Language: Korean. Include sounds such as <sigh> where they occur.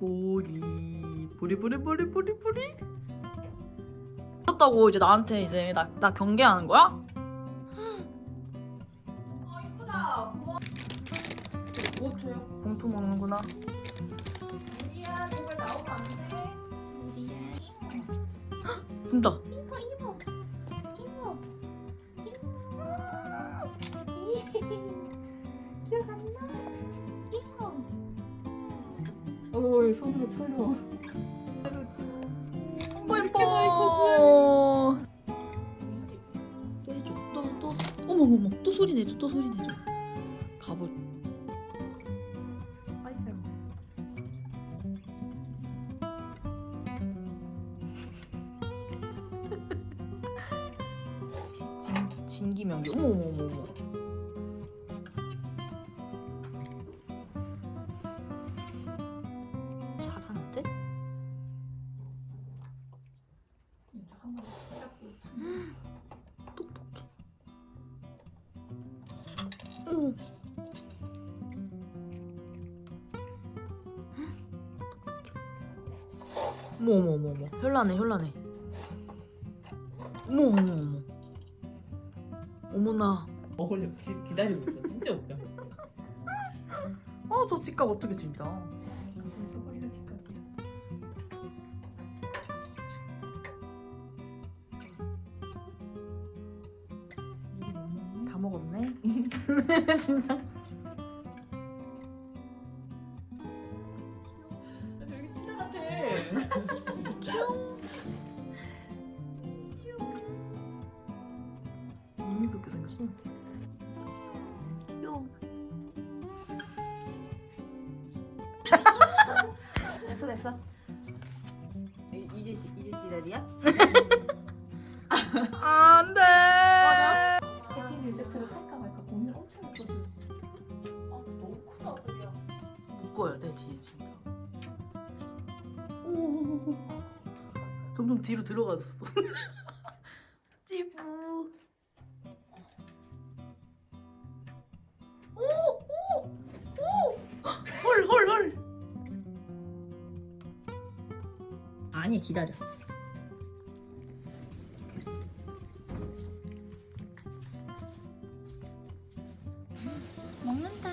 보리 보리 보리 보리 보리 보리. 떴다고 이제 나한테 이제 나, 나 경계하는 거야? 아 이쁘다. 뭐 줘요? 어, 봉투 먹는구나. 보리야 제발 나오면 안돼. 보리야. 본다. 오 손으로 쳐요. 어 예뻐. 또 해줘. 또 또. 어머 어머 어머. 또 소리 내줘. 또 소리 내줘. 가볼. 진기명기. 어머 어머 어머 오. 어머 어머 어머 어머 현란해 현란해. 어머 어머 어머. 어머나. 먹으려고 어, 지- 기다리고 있어. 진짜 웃겨. 어저 집값 어떻게 진짜. 벌써. 이게 너무 다 먹었네. <laughs> 진짜. 저기 같아. 생겼어. 귀여워. <laughs> 됐어 됐어 이- 이제 시 이제 시달이야? <laughs> 안 돼. 아 너무 크다 허리야. 묶어야 돼 뒤에 진짜. 오. 점점 뒤로 들어가졌어. <laughs> 찌부. 오, 오, 오. 헐, 헐, 헐. 아니 기다려 먹는다.